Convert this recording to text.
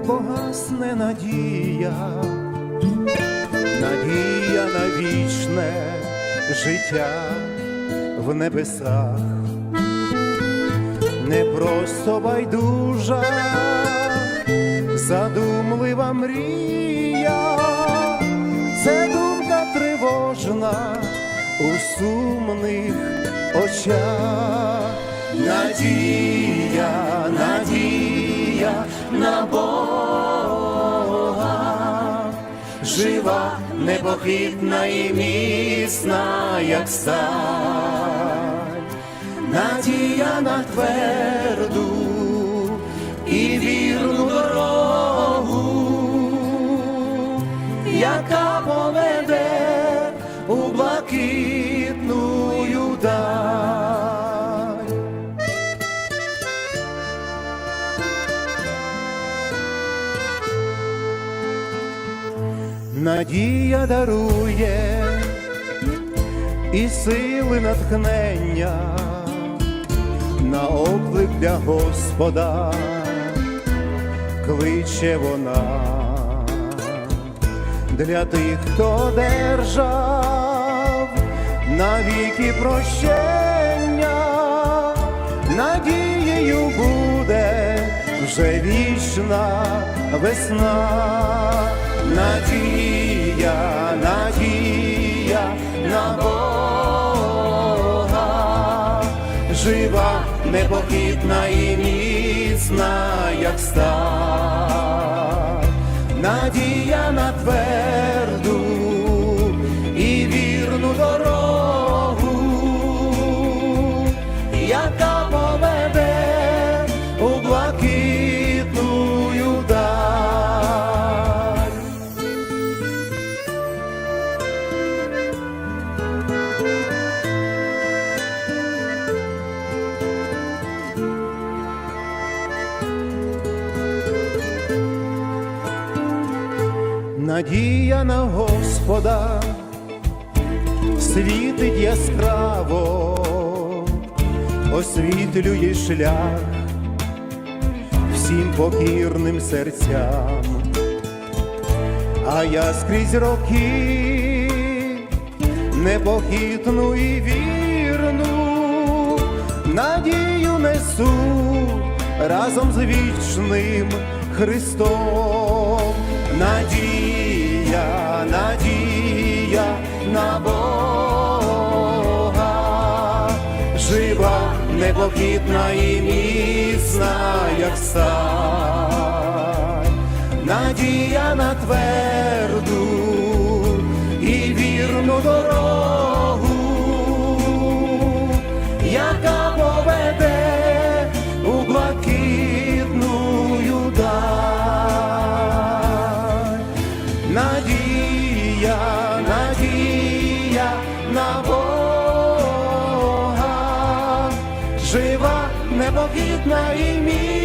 гасне надія, надія на вічне життя в небесах, не просто байдужа, задумлива мрія, це думка тривожна у сумних очах. Надія, надія на Бога, жива, непохитна і міцна, як сталь, надія на тверду і вірну дорогу, яка поведе у блакитну Надія дарує і сили натхнення на оклик для Господа. Кличе вона для тих, хто держав навіки прощення, надією буде вже вічна весна, надія, непохитна і міцна, як сталь надія на тверду Надія на Господа світить яскраво, освітлює шлях всім покірним серцям, а я скрізь роки непохитну і вірну надію несу разом з вічним Христом. Надія, надія на Бога, жива, непохитна і міцна, як сталь. надія на тверду і вірну дорогу, непохитна і